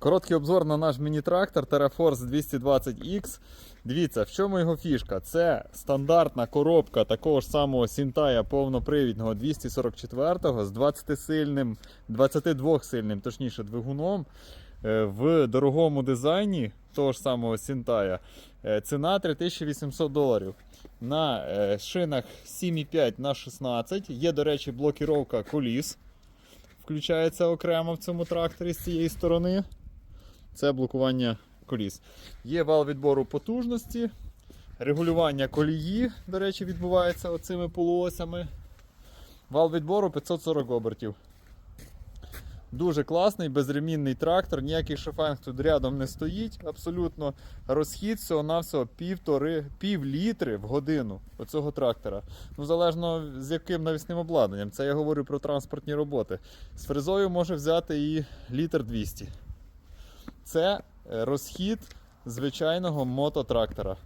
Короткий обзор на наш міні-трактор TerraForce 220X. Дивіться, в чому його фішка? Це стандартна коробка такого ж самого Сінтая повнопривідного 244-го з 20-сильним, 22-сильним, точніше, двигуном. Е, В дорогому дизайні того ж самого Сінтая е, ціна 3800 доларів. На е, шинах 7,5 на 16. Є, до речі, блокіровка коліс. Включається окремо в цьому тракторі з цієї сторони. Це блокування коліс. Є вал відбору потужності, регулювання колії, до речі, відбувається оцими полуосями. Вал відбору 540 обертів. Дуже класний, безремінний трактор, ніякий шофанг тут рядом не стоїть. Абсолютно розхід всього-навсього півтори, пів літри в годину оцього трактора. Ну, залежно з яким навісним обладнанням. Це я говорю про транспортні роботи. З фрезою може взяти і літр 200. Це е, розхід звичайного мототрактора.